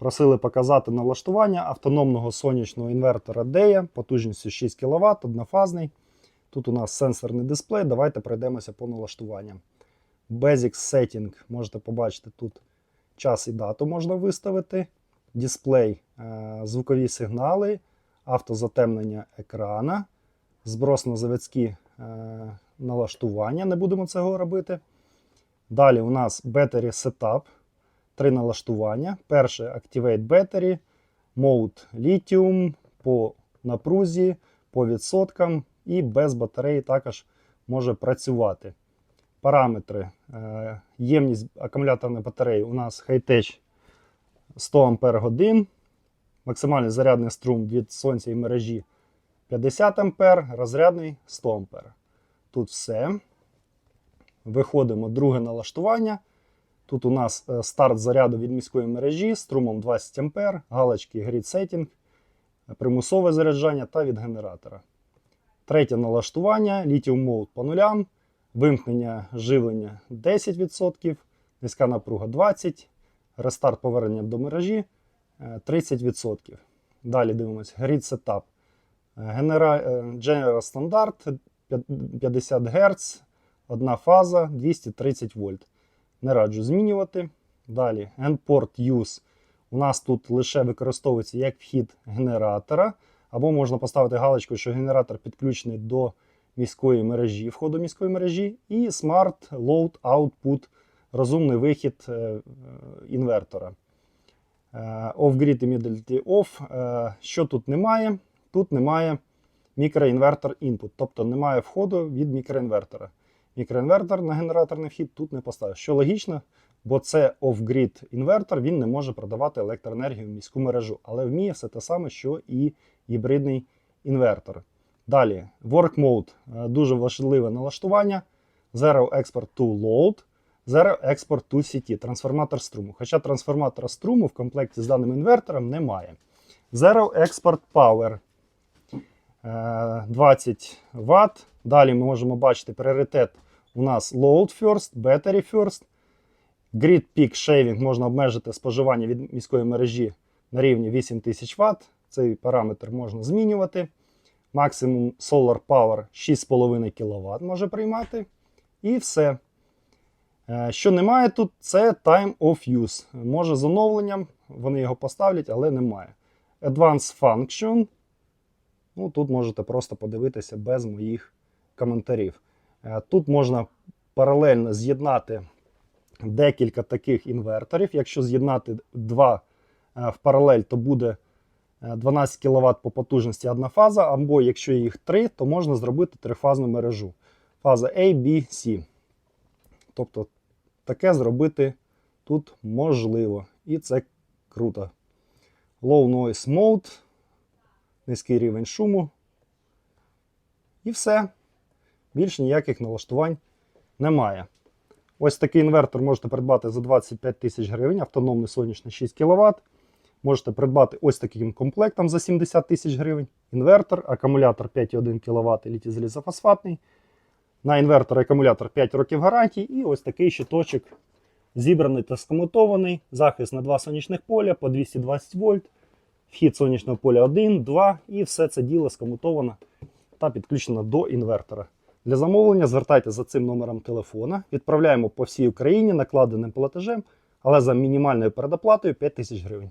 Просили показати налаштування автономного сонячного інвертора DEA потужністю 6 кВт, однофазний. Тут у нас сенсорний дисплей. Давайте пройдемося по налаштуванням. Basic Setting, можете побачити тут час і дату можна виставити. Дисплей, е, звукові сигнали, автозатемнення екрана, зброс на заводські е, налаштування. Не будемо цього робити. Далі у нас Battery Setup. Три налаштування. Перше Activate Battery, Mode Lithium по напрузі, по відсоткам і без батареї також може працювати. Параметри. Е, Ємність акумуляторної батареї у нас Hightech 100 Ампер годин. Максимальний зарядний струм від сонця і мережі 50 Ампер, розрядний 100 Ампер. Тут все. Виходимо друге налаштування. Тут у нас е, старт заряду від міської мережі струмом 20 А, галочки Grid Setting, примусове заряджання та від генератора. Третє налаштування Lithium Mode по нулям, вимкнення живлення 10%, низька напруга 20%, рестарт повернення до мережі е, 30%. Далі дивимося Grid Setup. Е, Genera- е, General Standard 50 Гц, одна фаза 230 вольт. Не раджу змінювати. Далі Endport Use. У нас тут лише використовується як вхід генератора, або можна поставити галочку, що генератор підключений до міської мережі, входу міської мережі, і Smart Load Output, розумний вихід е, е, інвертора. Е, Off-grid immediately off. Що тут немає? Тут немає мікроінвертор input, тобто немає входу від мікроінвертора. Мікроінвертор на генераторний вхід тут не поставив. Що логічно, бо це off-grid інвертор, він не може продавати електроенергію в міську мережу, але вміє все те саме, що і гібридний інвертор. Далі, Work Mode е, дуже важливе налаштування. Zero Export to Load, Zero Export to CT, трансформатор струму. Хоча трансформатора струму в комплекті з даним інвертором немає. Zero Export Power 20 Вт. Далі ми можемо бачити пріоритет у нас Load First, Battery First. Grid Peak Shaving можна обмежити споживання від міської мережі на рівні 8000 Вт. Цей параметр можна змінювати. Максимум Solar Power 6,5 кВт може приймати. І все. Е, Що немає тут, це Time of Use. Може з оновленням, вони його поставлять, але немає. Advanced Function. Ну, тут можете просто подивитися без моїх коментарів. Е, Тут можна паралельно з'єднати декілька таких інверторів. Якщо з'єднати два е, в паралель, то буде е, 12 кВт по потужності одна фаза, або якщо їх три, то можна зробити трифазну мережу. Фаза A, B, C. Тобто таке зробити тут можливо. І це круто. Low Noise Mode, низький рівень шуму. І все. Більш ніяких налаштувань немає. Ось такий інвертор можете придбати за 25 тисяч гривень, автономний сонячний 6 кВт. Можете придбати ось таким комплектом за 70 тисяч гривень. Інвертор, акумулятор 5,1 кВт літій залізофосфатний. На інвертор і акумулятор 5 років гарантії. І ось такий щиточок зібраний та скомутований. Захист на два сонячних поля по 220 вольт. Вхід сонячного поля 1, 2 і все це діло скомутовано та підключено до інвертора. Для замовлення звертайтеся за цим номером телефона. Відправляємо по всій Україні накладеним платежем, але за мінімальною передоплатою 5 тисяч гривень.